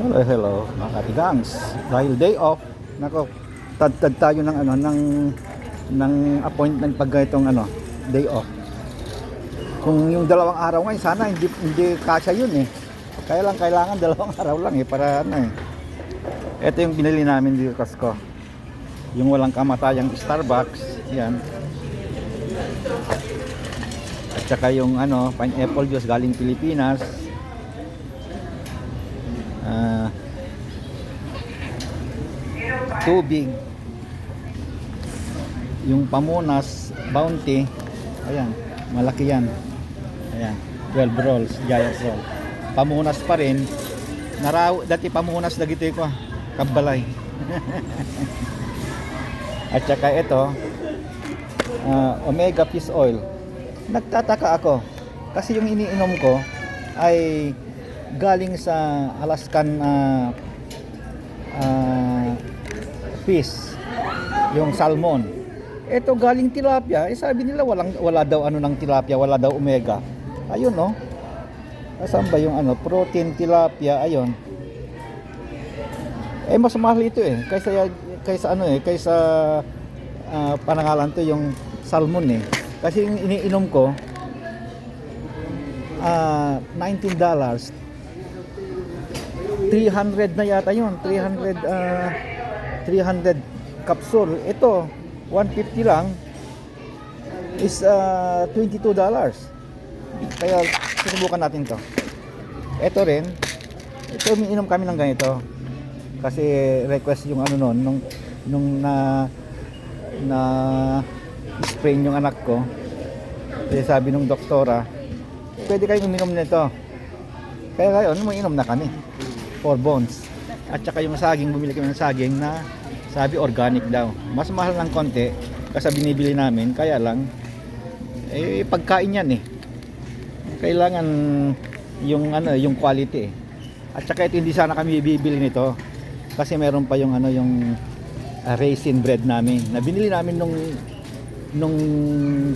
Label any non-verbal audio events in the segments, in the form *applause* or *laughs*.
Hello, hello, mga katigangs. Dahil day off, nako, tad-tad tayo ng ano, ng ng appointment pag ganitong ano, day off. Kung yung dalawang araw ngayon, sana hindi hindi kasya yun eh. Kaya lang kailangan *laughs* dalawang araw lang eh para ano eh. Ito yung binili namin dito Costco. Yung walang kamatayang Starbucks, yan. At saka yung ano, pineapple juice galing Pilipinas. Ah, tubig. Yung pamunas bounty ayan malaki yan. Ayan 12 rolls giant roll. Pamunas pa rin. Naraw dati pamunas na gito ko kabalay *laughs* at saka ito ah, omega fish oil. Nagtataka ako kasi yung iniinom ko ay galing sa Alaskan ah, ah, fish yung salmon. Ito galing tilapia eh sabi nila walang wala daw ano ng tilapia wala daw omega. Ayun no? Asan ba yung ano protein tilapia? Ayun. Eh mas mahal ito eh kaysa kaysa ano eh kaysa ah, panangalan to yung salmon eh. Kasi yung iniinom ko ah 19 dollars 300 na yata yun. 300 ah 300 capsule. Ito 150 lang is ah 22 dollars. Kaya susubukan natin to. Ito rin ito umiinom kami ng ganito. Kasi request yung ano nun nung nung na na sprain yung anak ko. Kasi sabi nung doktora pwede kayong uminom nito. Kaya ngayon umiinom na kami for bones. At saka yung saging bumili kami ng saging na sabi organic daw. Mas mahal ng konti kasi binibili namin kaya lang eh pagkain yan eh. Kailangan yung ano yung quality eh. at saka ito hindi sana kami bibili nito kasi meron pa yung ano yung uh, raisin bread namin na binili namin nung nung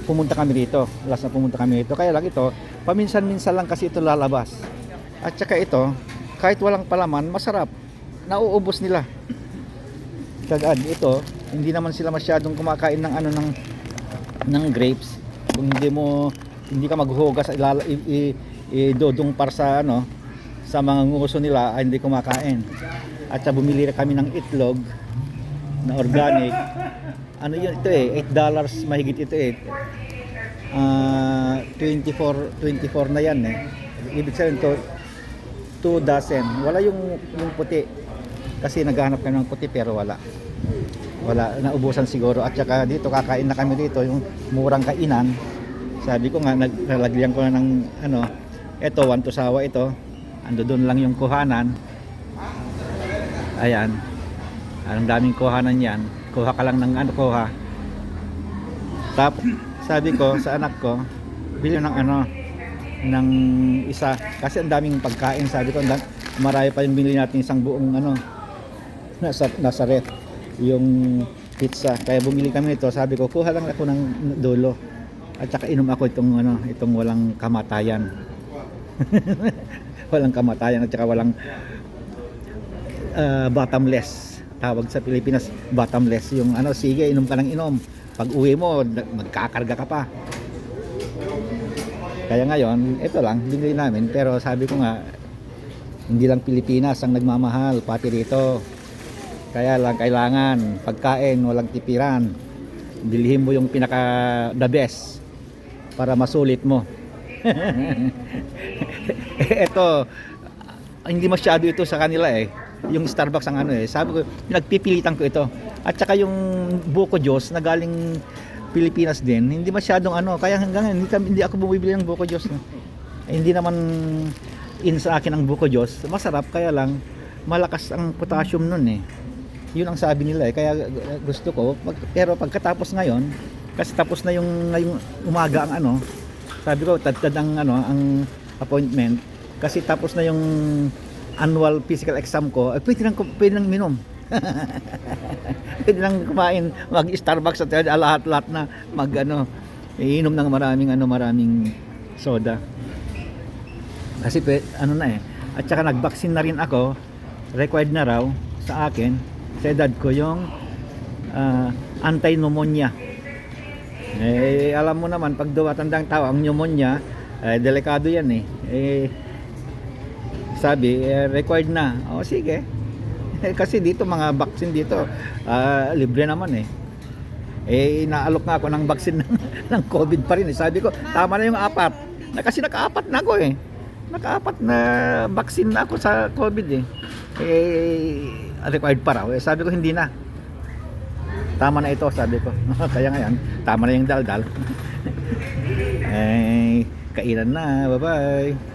pumunta kami dito last na pumunta kami dito kaya lang ito paminsan-minsan lang kasi ito lalabas. At saka ito kahit walang palaman masarap. Nauubos nila. Kagad ito hindi naman sila masyadong kumakain ng ano ng ng grapes. Kung hindi mo hindi ka maghugas ilala, i, i, idodong par sa ano sa mga nguso nila ay hindi kumakain. At sa bumili kami ng itlog na organic. Ano yun ito eh 8 dollars mahigit ito eh. Ah, 24 24 na yan eh. Ibig sabihin to 2 dozen wala yung yung puti. Kasi naghahanap kami ng puti pero wala. Wala naubusan siguro. At saka dito kakain na kami dito yung murang kainan. Sabi ko nga nalagyan ko na ng ano eto one to sawa ito. Ando doon lang yung kuhanan. Ayan. Ang daming kuhanan yan. Kuha ka lang ng ano kuha. Tap sabi ko sa anak ko bili ng ano ng isa. Kasi ang daming pagkain sabi ko dam- marami pa yung binili natin isang buong ano nasa nasa ref yung pizza. Kaya bumili kami nito sabi ko kuha lang ako ng dulo at saka inom ako itong ano itong walang kamatayan. *laughs* Walang kamatayan at saka walang ah, bottomless tawag sa Pilipinas bottomless. Yung ano sige inom ka ng inom. Pag uwi mo magkakarga ka pa kaya ngayon ito lang binili namin. Pero sabi ko nga hindi lang Pilipinas ang nagmamahal pati rito. Kaya lang kailangan pagkain walang tipiran. Bilhin mo yung pinaka the best para masulit mo. *laughs* Ito hindi masyado ito sa kanila eh. Yung Starbucks ang ano eh. Sabi ko pinagpipilitan ko ito. At saka yung buko Diyos na galing Pilipinas din hindi masyadong ano kaya hanggang hindi, hindi ako bumibili ng buko Diyos eh, hindi naman in sa akin ang buko Diyos. Masarap kaya lang malakas ang potassium nun eh. Yun ang sabi nila eh. Kaya uh, gusto ko pag, pero pagkatapos ngayon kasi tapos na yung ngayong umaga ang ano sabi ko tad ang ano ang appointment. Kasi tapos na yung annual physical exam ko eh, pwede lang pwede lang minom *laughs* pwede lang kumain mag Starbucks at lahat lahat na mag ano iinom ng maraming ano maraming soda kasi ano na eh at saka nag-vaccine na rin ako required na raw sa akin, sa edad ko, yung ah, anti-pneumonia. Eh, alam mo naman, pag dumatandang tao, ang pneumonia, eh, delikado yan eh. Eh, sabi, eh, required na. O, sige. Kasi dito, mga vaccine dito, ah, libre naman eh. Eh, inaalok nga ako ng vaccine ng, *laughs* ng COVID pa rin. eh. Sabi ko, tama na yung apat. Na, kasi nakaapat na ako eh. Nakaapat na vaccine na ako sa COVID eh. Eh, required pa raw. Eh, sabi ko, hindi na. Tama na ito, sabi ko. *laughs* Kaya ngayon, tama na yung daldal. *laughs* eh, kainan na. Bye-bye.